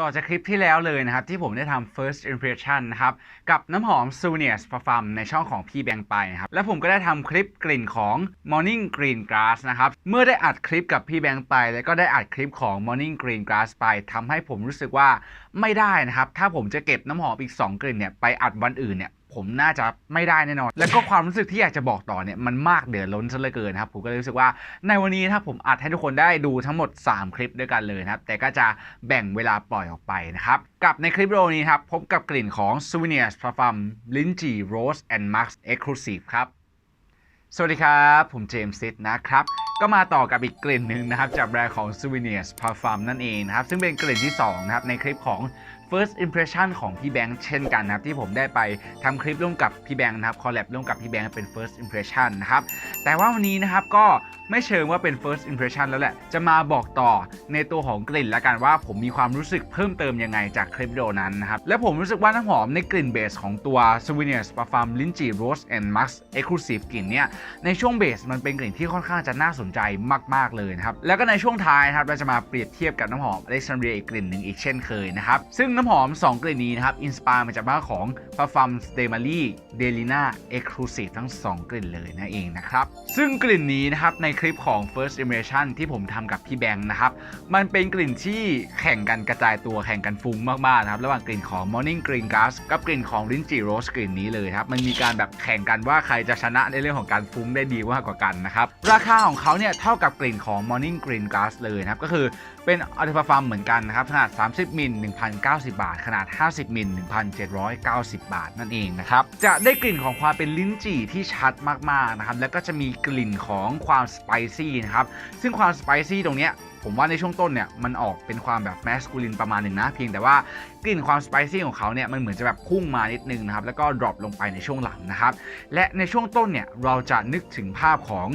ต่อจากคลิปที่แล้วเลยนะครับ ที่ผมได้ทำ first impression นะครับ กับน้ำหอม s u n i u s parfum ในช่องของพี่แบงค์ไปนะครับ และผมก็ได้ทำคลิปกลิ่นของ morning green grass นะครับ เมื่อได้อัดคลิปกับพี่แบงค์ไป แล้วก็ได้อัดคลิปของ morning green grass ไปทำให้ผมรู้สึกว่าไม่ได้นะครับ ถ้าผมจะเก็บน้ำหอมอีก 2 กลิ่นเนี่ยไปอัดวันอื่นเนี่ย ผมน่าจะไม่ได้แน่นอน แล้วก็ความรู้สึกที่อยากจะบอกต่อเนี่ยมันมากเดือดล้นซะเหลือเกินครับผมก็เลยรู้สึกว่าในวันนี้ถ้าผมอัดให้ทุกคนได้ดูทั้งหมด 3 คลิปด้วยกันเลยนะครับ แต่ก็จะแบ่งเวลาปล่อยออกไปนะครับ กับในคลิปโอนี้ครับพบกับกลิ่นของ Souvenirs Parfum Linji Rose and Max Exclusive ครับสวัสดีครับ ผมเจมส์ซิดนะครับ ก็มาต่อกับอีกกลิ่นหนึ่งนะครับ จากแบรนด์ของ Souvenirs Parfum นั่นเองนะครับ ซึ่งเป็นกลิ่นที่ 2 นะครับ ในคลิปของ First Impression ของพี่แบงค์เช่นกันนะครับ ที่ผมได้ไปทำคลิปร่วมกับพี่แบงค์นะครับคอลแลบร่วมกับพี่แบงค์เป็น First Impression นะครับ แต่ว่าวันนี้นะครับก็ไม่เชิงว่าเป็น first impression แล้วแหละ จะมาบอกต่อในตัวของกลิ่นละกันว่าผมมีความรู้สึกเพิ่มเติมยังไงจากคลิปวิดีโอนั้นนะครับ และผมรู้สึกว่าน้ำหอมในกลิ่นเบสของตัว Souvenirs Parfum Linji Rose and Max Exclusive กลิ่นเนี่ยในช่วงเบสมันเป็นกลิ่นที่ค่อนข้างจะน่าสนใจมาก ๆ เลยนะครับ แล้วก็ในช่วงท้ายนะครับเราจะมาเปรียบเทียบกับน้ำหอม Alexandria อีกกลิ่นหนึ่งอีกเช่นเคยนะครับซึ่งน้ำหอม 2 กลิ่นนี้นะครับ อินสปายมาจากบ้านของ Parfum Stemali Delina Exclusive ทั้ง 2 กลิ่นเลยนั่นเองนะครับ ซึ่งกลิ่นนี้นะครับ ในคลิปของ First Impression ที่ผมทำกับพี่แบงค์นะครับ มันเป็นกลิ่นที่แข่งกันกระจายตัวแข่งกันฟุ้งมากๆนะครับ ระหว่างกลิ่นของ Morning Green Grass กับกลิ่นของ Linji Rose กลิ่นนี้เลยครับ มันมีการแบบแข่งกันว่าใครจะชนะในเรื่องของการฟุ้งได้ดีมากกว่ากันนะครับราคาของเขาเนี่ยเท่ากับกลิ่นของ Morning Green Grass เลยนะครับก็คือเป็นอัลตราฟาร์มเหมือนกันนะครับขนาด 30มิล1,090บาท ขนาด 50มิล1,790 บาทนั่นเองนะครับ จะได้กลิ่นของความเป็นลิ้นจี่ที่ชัดมากๆนะครับแล้วก็จะมีกลิ่นของความสไปซี่นะครับซึ่งความสไปซี่ตรงเนี้ยผมว่าในช่วงต้นเนี่ยมันออกเป็นความแบบแมสคูลินประมาณหนึ่งนะ เพียงแต่ว่ากลิ่นความสไปซี่ของเขาเนี่ยมันเหมือนจะแบบพุ่งมานิดนึงนะครับแล้วก็ดรอปลงไปในช่วงหลังนะครับและในช่วงต้นเนี่ยเราจะนึกถึงภาพของ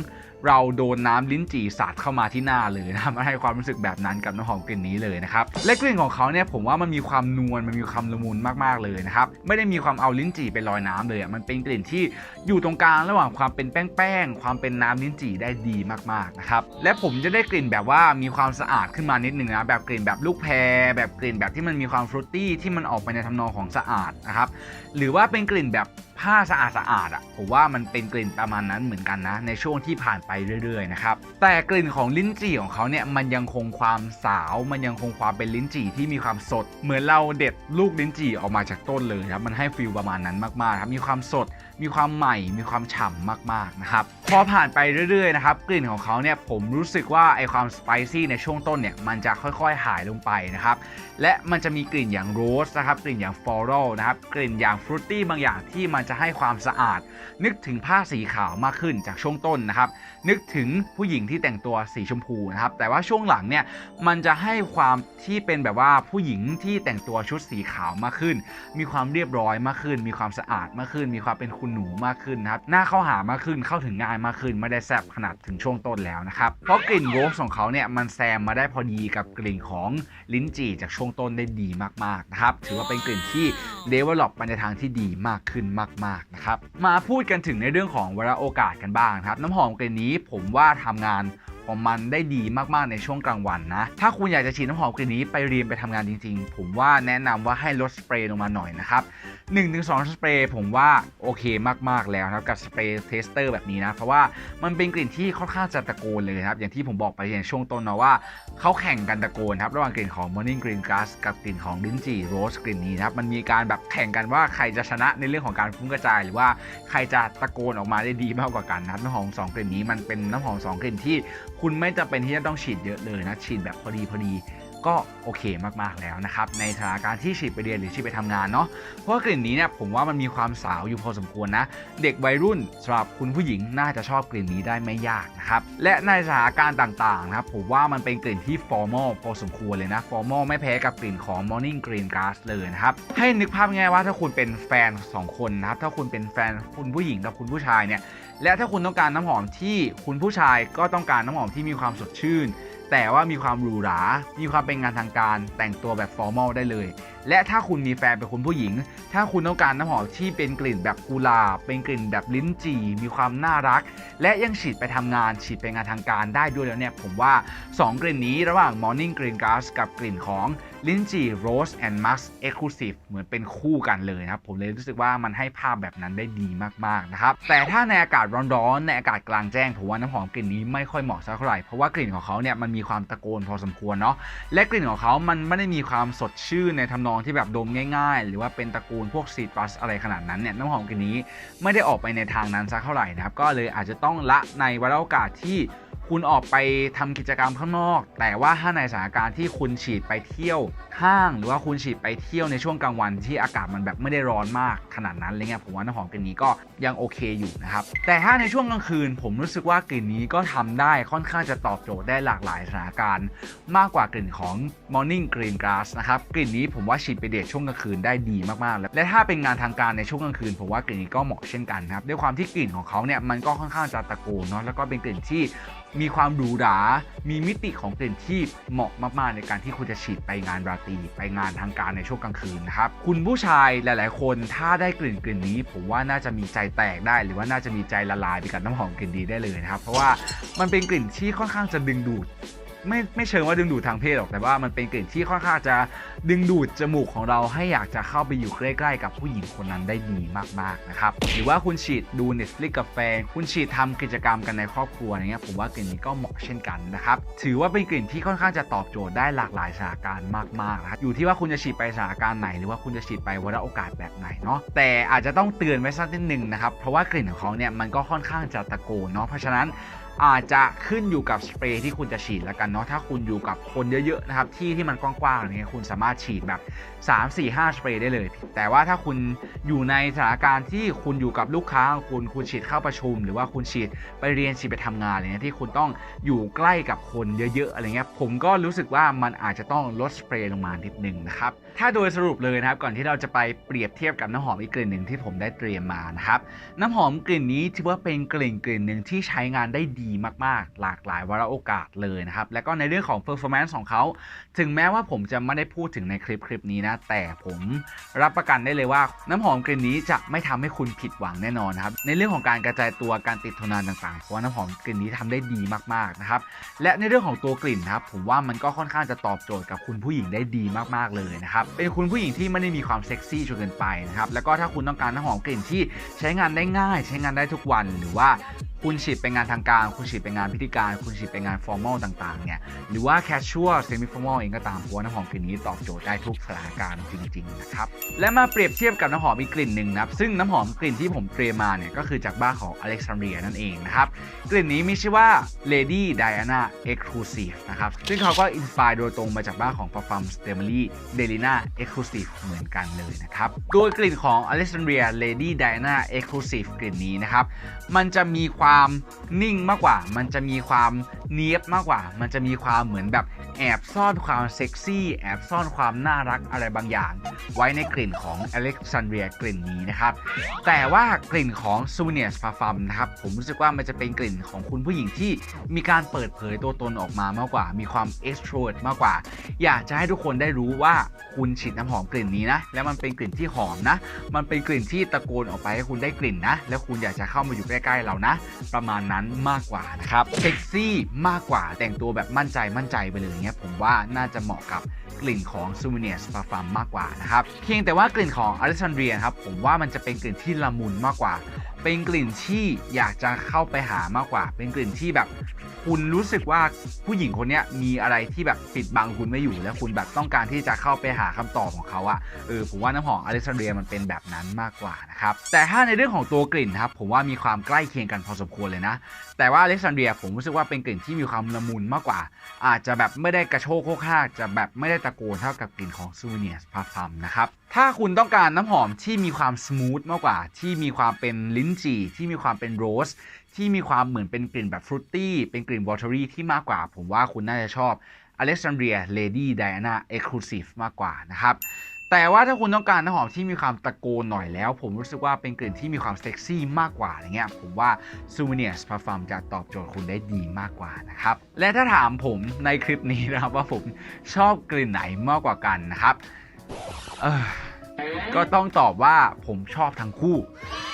เราโดนน้ำลิ้นจี่สาดเข้ามาที่หน้าเลยนะครับมันให้ความรู้สึกแบบนั้นกับน้ำหอมกลิ่นนี้เลยนะครับและกลิ่นของเขาเนี่ยผมว่ามันมีความนวลมันมีความละมุนมากๆเลยนะครับไม่ได้มีความเอาลิ้นจี่ไปลอยน้ำเลยอะมันเป็นกลิ่นที่อยู่ตรงกลางระหว่างความเป็นแป้งๆความเป็นน้ำลิ้นจี่ได้ดีมากๆนะครับและผมจะได้กลิ่นแบบว่ามีความสะอาดขึ้นมานิดนึงนะแบบกลิ่นแบบลูกแพรแบบกลิ่นแบบที่มันมีความฟรุตตี้ที่มันออกไปในทำนองของสะอาดนะครับหรือว่าเป็นกลิ่นแบบ ผ้าสะอาดสะอาดอะผมว่ามันเป็นกลิ่นประมาณนั้นเหมือนกันนะ ในช่วงที่ผ่านไปเรื่อยๆนะครับแต่กลิ่นของลิ้นจี่ของเขาเนี่ยมันยังคงความสาว มันยังคงความเป็นลิ้นจี่ที่มีความสด เหมือนเราเด็ดลูกลิ้นจี่ออกมาจากต้นเลยครับมันให้ฟีลประมาณนั้นมากๆครับมีความสด มีความใหม่ มีความฉ่ำมากๆนะครับพอผ่านไปเรื่อยๆนะครับกลิ่นของเขาเนี่ยผมรู้สึกว่าไอความสไปซี่ในช่วงต้นเนี่ยมันจะค่อยๆหายลงไปนะครับและมันจะมีกลิ่นอย่างโรสนะครับกลิ่นอย่างฟลอรัลนะครับกลิ่นอย่างฟรุตตี้บางอย่างที่มันจะจะให้ความสะอาด นึกถึงผ้าสีขาวมากขึ้นจากช่วงต้นนะครับ นึกถึงผู้หญิงที่แต่งตัวสีชมพูนะครับ แต่ว่าช่วงหลังเนี่ยมันจะให้ความที่เป็นแบบว่าผู้หญิงที่แต่งตัวชุดสีขาวมากขึ้น มีความเรียบร้อยมากขึ้น มีความสะอาดมากขึ้น มีความเป็นคุณหนูมากขึ้นนะครับหน้าเข้าหามากขึ้นเข้าถึงง่ายมากขึ้น ไม่ได้แซบขนาดถึงช่วงต้นแล้วนะครับเพราะกลิ่นโรสของเขาเนี่ยมันแซมมาได้พอดีกับกลิ่นของลิ้นจี่จากช่วงต้นได้ดีมากๆนะครับถือว่าเป็นกลิ่นที่ develop ไปในทางที่ดีมากขึ้นมากๆนะครับ มาพูดกันถึงในเรื่องของเวลาโอกาสกันบ้างครับ น้ำหอมกลิ่นนี้ผมว่าทำงาน ของมันได้ดีมากๆในช่วงกลางวันนะ ถ้าคุณอยากจะฉีดน้ำหอมกลิ่นนี้ไปเรียนไปทำงานจริงๆ ผมว่าแนะนำว่าให้ลดสเปรย์ลงมาหน่อยนะครับ1-2 สเปรย์ผมว่าโอเคมากๆแล้วนะครับกับสเปรย์เทสเตอร์แบบนี้นะ เพราะว่ามันเป็นกลิ่นที่ค่อนข้างจะตะโกนเลยครับ อย่างที่ผมบอกไปในช่วงต้นนะว่าเขาแข่งกันตะโกนครับ ระหว่างกลิ่นของ Morning Green Grass กับกลิ่นของลิ้นจี่โรสกลิ่นนี้นะครับ มันมีการแบบแข่งกันว่าใครจะชนะในเรื่องของการฟุ้งกระจาย หรือว่าใครจะตะโกนออกมาได้ดีมากกว่ากันนะน้ำหอมสองกลิ่นนี้มันเป็นน้ำหอมสองกลิ่นที่คุณไม่จำเป็นที่จะต้องฉีดเยอะเลยนะ ฉีดแบบพอดีพอดีก็โอเคมากๆแล้วนะครับ ในสถานการณ์ที่ฉีดไปเรียนหรือฉีดไปทำงานเนาะเพราะกลิ่นนี้เนี่ยผมว่ามันมีความสาวอยู่พอสมควรนะ เด็กวัยรุ่นสำหรับคุณผู้หญิงน่าจะชอบกลิ่นนี้ได้ไม่ยากนะครับและในสถานการณ์ต่างๆนะครับผมว่ามันเป็นกลิ่นที่ฟอร์มอลพอสมควรเลยนะฟอร์มอลไม่แพ้กับกลิ่นของ Morning Green Grass เลยนะครับให้นึกภาพง่ายว่าถ้าคุณเป็นแฟนสองคนนะครับถ้าคุณเป็นแฟนคุณผู้หญิงกับคุณผู้ชายเนี่ย และถ้าคุณต้องการน้ำหอมที่คุณผู้ชายก็ต้องการน้ำหอมที่มีความสดชื่น แต่ว่ามีความหรูหรา มีความเป็นงานทางการ แต่งตัวแบบฟอร์มอลได้เลย และถ้าคุณมีแฟนเป็นคุณผู้หญิง ถ้าคุณต้องการน้ำหอมที่เป็นกลิ่นแบบกุหลาบ เป็นกลิ่นแบบลิ้นจี่ มีความน่ารัก และยังฉีดไปทำงาน ฉีดไปงานทางการได้ด้วยแล้วเนี่ย ผมว่า 2 กลิ่นนี้ระหว่าง Morning Green Grass กับกลิ่นของ ลิ้นจี่ Rose and Musk Exclusive เหมือนเป็นคู่กันเลยนะครับ ผมเลยรู้สึกว่ามันให้ภาพแบบนั้นได้ดีมากๆนะครับ แต่ถ้าในอากาศร้อนๆ ในอากาศกลางแจ้ง ผมว่าน้ำหอมกลิ่นนี้ไม่ค่อยเหมาะสักเท่าไหร่ เพราะว่ากลิ่นของเขาเนี่ยมันมีความตะโกนพอสมควรเนาะ และกลิ่นของเขามันไม่ได้มีความสดชื่นในทำนองที่แบบดมง่าย ๆ หรือว่าเป็นตะกูลพวกซีตรัสอะไรขนาดนั้นเนี่ยน้ำหอมกลิ่นนี้ไม่ได้ออกไปในทางนั้นสักเท่าไหร่นะครับ ก็เลยอาจจะต้องละในวาระโอกาสที่ คุณออกไปทำกิจกรรมข้างนอก แต่ว่าถ้าในสถานการณ์ที่คุณฉีดไปเที่ยวห้าง หรือว่าคุณฉีดไปเที่ยวในช่วงกลางวันที่อากาศมันแบบไม่ได้ร้อนมากขนาดนั้นอะไรเงี้ยผมว่าน้ำหอมกลิ่นนี้ก็ยังโอเคอยู่นะครับแต่ถ้าในช่วงกลางคืน ผมรู้สึกว่ากลิ่นนี้ก็ทำได้ค่อนข้างจะตอบโจทย์ได้หลากหลายสถานการณ์ มากกว่ากลิ่นของ Morning Green Grass นะครับกลิ่นนี้ผมว่าฉีดไปเดทช่วงกลางคืนได้ดีมากๆ แล้วและถ้าเป็นงานทางการในช่วงกลางคืนผมว่ากลิ่นนี้ก็เหมาะเช่นกันนะครับด้วยความที่กลิ่นของเขาเนี่ยมันก็ค่อนข้างจะตะโกนเนาะแล้วก็เป็นกลิ่นที่ มีความหรูหรา มีมิติของกลิ่นที่เหมาะมาก ๆ ในการที่คุณจะฉีดไปงานราตรี ไปงานทางการในช่วงกลางคืนนะครับ คุณผู้ชายหลาย ๆ คนถ้าได้กลิ่นกลิ่นนี้ ผมว่าน่าจะมีใจแตกได้ หรือว่าน่าจะมีใจละลายไปกับน้ำหอมกลิ่นดีได้เลยนะครับ เพราะว่ามันเป็นกลิ่นที่ค่อนข้างจะดึงดูด ไม่ไม่เชิงว่าดึงดูดทางเพศหรอกแต่ว่ามันเป็นกลิ่นที่ค่อนข้างจะดึงดูดจมูกของเราให้อยากจะเข้าไปอยู่ใกล้ๆ กับผู้หญิงคนนั้นได้ดีมากๆนะครับหรือว่าคุณฉีดดู Netflix กับแฟนคุณฉีดทำกิจกรรมกันในครอบครัวอะไรเงี้ยผมว่ากลิ่นนี้ก็เหมาะเช่นกันนะครับถือว่าเป็นกลิ่นที่ค่อนข้างจะตอบโจทย์ได้หลากหลายสถานการณ์มากๆนะครับอยู่ที่ว่าคุณจะฉีดไปสถานการณ์ไหน หรือว่าคุณจะฉีดไปวาระโอกาสแบบไหนเนาะแต่อาจจะต้องเตือนไว้สักนิดนึงนะครับเพราะว่ากลิ่นของเขาเนี่ยมันก็ค่อนข้างจะตะโกนเนาะเพราะฉะนั้น อาจจะขึ้นอยู่กับสเปรย์ที่คุณจะฉีดแล้วกันเนาะถ้าคุณอยู่กับคนเยอะๆนะครับที่ที่มันกว้างๆเนี่ยคุณสามารถฉีดแบบ 3 4 5 สเปรย์ได้เลย แต่ว่าถ้าคุณอยู่ในสถานการณ์ที่คุณอยู่กับลูกค้าของคุณคุณฉีดเข้าประชุม หรือว่าคุณฉีดไปเรียนฉีดไปทำงานอะไรเงี้ยที่คุณต้องอยู่ใกล้กับคนเยอะๆอะไรเงี้ยผมก็รู้สึกว่ามันอาจจะต้องลดสเปรย์ลงมานิดนึงนะครับถ้าโดยสรุปเลยนะครับก่อนที่เราจะไปเปรียบเทียบกับน้ำหอมอีกกลิ่นหนึ่งที่ผมได้เตรียมมานะครับน้ำหอมกลิ่นนี้ถือว่าเป็นกลิ่นกลิ่นหนึ่งที่ใช้งานได้ดีีมากๆ หลากหลายวาระโอกาสเลยนะครับ และก็ในเรื่องของ performance ของเขา ถึงแม้ว่าผมจะไม่ได้พูดถึงในคลิปคลิปนี้นะ แต่ผมรับประกันได้เลยว่าน้ำหอมกลิ่นนี้จะไม่ทำให้คุณผิดหวังแน่นอนนครับ ในเรื่องของการกระจายตัวการติดทนนานต่างๆเพราะว่าน้ำหอมกลิ่นนี้ทำได้ดีมากๆนะครับ และในเรื่องของตัวกลิ่นนะครับผมว่ามันก็ค่อนข้างจะตอบโจทย์กับคุณผู้หญิงได้ดีมากๆเลยนะครับ เป็นคุณผู้หญิงที่ไม่ได้มีความเซ็กซี่จนเกินไปนะครับ แล้วก็ถ้าคุณต้องการน้ำหอมกลิ่นที่ใช้งานได้ง่าย ใช้งานได้ทุกวันหรือว่า คุณฉีดไปงานทางการ คุณฉีดไปงานพิธีการ คุณฉีดไปงานฟอร์มอลต่างๆเนี่ยหรือว่าแคชชัวเซมิฟอร์มอลเองก็ตามเพราะว่าน้ำหอมกลิ่นนี้ตอบโจทย์ได้ทุกสถานการณ์จริงๆนะครับและมาเปรียบเทียบกับน้ำหอมอีกกลิ่นหนึ่งนะครับซึ่งน้ำหอมกลิ่นที่ผมเตรียมมาเนี่ยก็คือจากบ้านของ Alexandria นั่นเองนะครับกลิ่นนี้มีชื่อว่า Lady Diana Exclusive นะครับซึ่งเขาก็อินสปายโดยตรงมาจากบ้านของ Parfum s t e m i l y Delina Exclusive เหมือนกันเลยนะครับโดยกลิ่นของ Alexandria Lady Diana Exclusive กลิ่นนี้นะครับมันจะมีความนิ่งมากกว่า มันจะมีความเนียบมากกว่า มันจะมีความเหมือนแบบแอบซ่อนความเซ็กซี่ แอบซ่อนความน่ารักอะไรบางอย่าง ไว้ในกลิ่นของ Alexandria กลิ่นนี้นะครับ แต่ว่ากลิ่นของ Souvenirs Parfum นะครับ ผมรู้สึกว่ามันจะเป็นกลิ่นของคุณผู้หญิงที่มีการเปิดเผยตัวตนออกมามากกว่า มีความ extrovert มากกว่า อยากจะให้ทุกคนได้รู้ว่าคุณฉีดน้ำหอมกลิ่นนี้นะ และมันเป็นกลิ่นที่หอมนะ มันเป็นกลิ่นที่ตะโกนออกไปให้คุณได้กลิ่นนะ แล้วคุณอยากจะเข้ามาอยู่ใกล้ๆเรานะประมาณนั้นมากกว่านะครับเซ็กซี่มากกว่าแต่งตัวแบบมั่นใจมั่นใจไปเลยเงี้ยผมว่าน่าจะเหมาะกับกลิ่นของซูเวเนียสปาฟัมมากกว่านะครับเพียงแต่ว่ากลิ่นของอเล็กซานเดรียครับผมว่ามันจะเป็นกลิ่นที่ละมุนมากกว่า เป็นกลิ่นที่อยากจะเข้าไปหามากกว่า เป็นกลิ่นที่แบบ คุณรู้สึกว่าผู้หญิงคนเนี้ยมีอะไรที่แบบปิดบังคุณไม่อยู่แล้วคุณแบบต้องการที่จะเข้าไปหาคำตอบของเขาอะเออผมว่าน้ำหอมอเล็กซานเดรียมันเป็นแบบนั้นมากกว่านะครับแต่ถ้าในเรื่องของตัวกลิ่นนะครับผมว่ามีความใกล้เคียงกันพอสมควรเลยนะ แต่ว่าอเล็กซานเดรียผมรู้สึกว่าเป็นกลิ่นที่มีความละมุนมากกว่า อาจจะแบบไม่ได้กระโชกโคกฮากจะแบบไม่ได้ตะโกนเท่ากับกลิ่นของซูเนียสพาฟัมนะครับ ถ้าคุณต้องการน้ำหอมที่มีความสมูทมากกว่า ที่มีความเป็นลิ้นจี่ ที่มีความเป็นโรส ที่มีความเหมือนเป็นกลิ่นแบบฟรุตตี้ เป็นกลิ่นวอเทอรี่ที่มากกว่า ผมว่าคุณน่าจะชอบ Alexandria Lady Diana Exclusive มากกว่านะครับ แต่ว่าถ้าคุณต้องการน้ำหอมที่มีความตะโกนหน่อยแล้ว ผมรู้สึกว่าเป็นกลิ่นที่มีความเซ็กซี่มากกว่าอะไรเงี้ย ผมว่า Souvenirs Parfum จะตอบโจทย์คุณได้ดีมากกว่านะครับ และถ้าถามผมในคลิปนี้นะครับว่าผมชอบกลิ่นไหนมากกว่ากันนะครับ ก็ต้องตอบว่าผมชอบทั้งคู่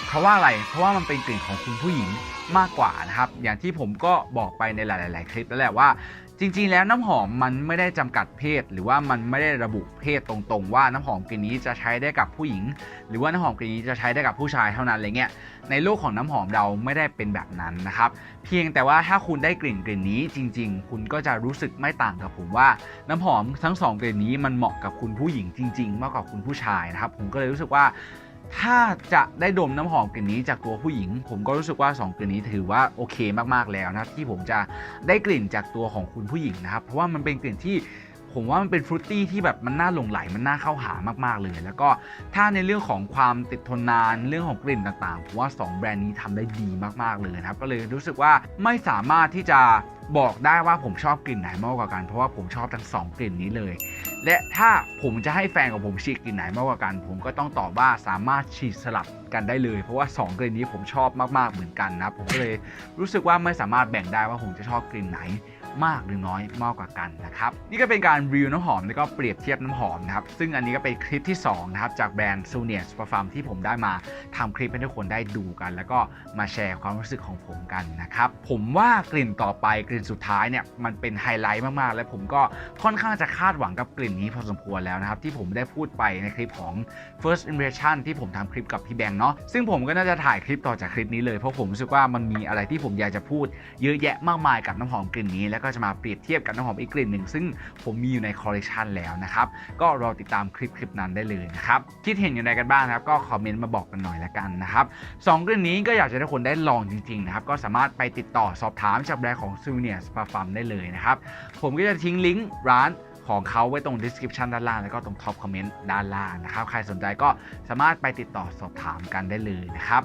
เพราะว่าอะไร เพราะว่ามันเป็นกลิ่นของคุณผู้หญิงมากกว่านะครับ อย่างที่ผมก็บอกไปในหลาย ๆ คลิปแล้วแหละว่า จริงๆ แล้วน้ำหอมมันไม่ได้จำกัดเพศ หรือว่ามันไม่ได้ระบุเพศตรงๆ ว่าน้ำหอมกลิ่นนี้จะใช้ได้กับผู้หญิง หรือว่าน้ำหอมกลิ่นนี้จะใช้ได้กับผู้ชายเท่านั้นอะไรเงี้ยในโลกของน้ำหอมเราไม่ได้เป็นแบบนั้นนะครับ เพียงแต่ว่าถ้าคุณได้กลิ่นกลิ่นนี้จริง ๆ คุณก็จะรู้สึกไม่ต่างกับผมว่าน้ำหอมทั้งสองกลิ่นนี้มันเหมาะกับคุณผู้หญิงจริง ๆ มากกว่าคุณผู้ชายนะครับผมก็เลยรู้สึกว่า ถ้าจะได้ดมน้ำหอมกลิ่นนี้จากตัวผู้หญิง ผมก็รู้สึกว่า 2 กลิ่นนี้ถือว่าโอเคมากๆแล้วนะที่ผมจะได้กลิ่นจากตัวของคุณผู้หญิงนะครับ เพราะว่ามันเป็นกลิ่นที่ผมว่ามันเป็นฟรุตตี้ที่แบบมันน่าหลงไหลมันน่าเข้าหามากๆเลย แล้วก็ถ้าในเรื่องของความติดทนนานเรื่องของกลิ่นต่างๆผมว่า 2 แบรนด์นี้ทำได้ดีมากๆเลยนะครับก็เลยรู้สึกว่าไม่สามารถที่จะ บอกได้ว่าผมชอบกลิ่นไหนมากกว่ากัน เพราะว่าผมชอบทั้งสองกลิ่นนี้เลย และถ้าผมจะให้แฟนของผมฉีดกลิ่นไหนมากกว่ากัน ผมก็ต้องตอบว่าสามารถฉีดสลับกันได้เลย เพราะว่า 2 กลิ่นนี้ผมชอบมากๆเหมือนกันนะผมก็เลยรู้สึกว่าไม่สามารถแบ่งได้ว่าผมจะชอบกลิ่นไหน มากหรือน้อยมากกว่ากันนะครับนี่ก็เป็นการรีวิวน้ำหอมแล้วก็เปรียบเทียบน้ำหอมนะครับซึ่งอันนี้ก็เป็นคลิปที่2นะครับจากแบรนด์ s o n i a s p a r f u m ที่ผมได้มาทำคลิปให้ทุกคนได้ดูกัน แล้วก็มาแชร์ความรู้สึกของผมกันนะครับผมว่ากลิ่นต่อไปกลิ่นสุดท้ายเนี่ยมันเป็นไฮไลท์มากๆ และผมก็ค่อนข้างจะคาดหวังกับกลิ่นนี้พอสมควรแล้วนะครับที่ผมได้พูดไปในคลิปของ first impression ที่ผมทำคลิปกับพี่แบงค์เนาะซึ่งผมก็น่าจะถ่ายคลิปต่อจากคลิปนี้เลยเพราะผมรู้สึกว่ามันมีอะไรที่ผมอยากจะพูด เยอะแยะมากมายกับน้ำหอมกลิ่นนี้แล้วก็็จะมาเปรียบเทียบกับน้ำหอมอีกกลิ่นหนึ่งซึ่งผมมีอยู่ในคอลเลคชันแล้วนะครับก็รอติดตามคลิปคลิปนั้นได้เลยนะครับคิดเห็นอย่างไรกันบ้างครับก็คอมเมนต์มาบอกกันหน่อยละกันนะครับสองกลิ่นนี้ก็อยากจะให้ทุกคนได้ลองจริงๆนะครับก็สามารถไปติดต่อสอบถามจากแบรนด์ของ s o u n i r s p a r f u m ได้เลยนะครับผมก็จะทิ้งลิงก์ร้านของเขาไว้ตรง description ด้านล่างแล้วก็ตรง top comment ด้านล่างนะครับ ใครสนใจก็สามารถไปติดต่อสอบถามกันได้เลยนะครับ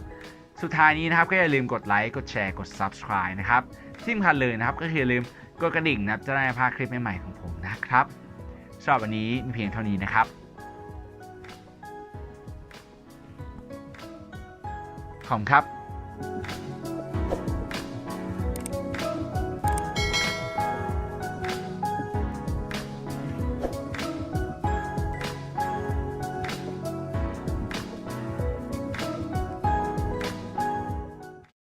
สุดท้ายนี้นะครับก็อย่าลืมกดไลค์ กดแชร์ กด subscribe นะครับที่สำคัญเลยนะครับก็คืออย่าลืม กดกระดิ่งนะจะได้พาคลิปใหม่ๆของผมนะครับสำหรับวันนี้มีเพียงเท่านี้นะครับ ขอบคุณครับ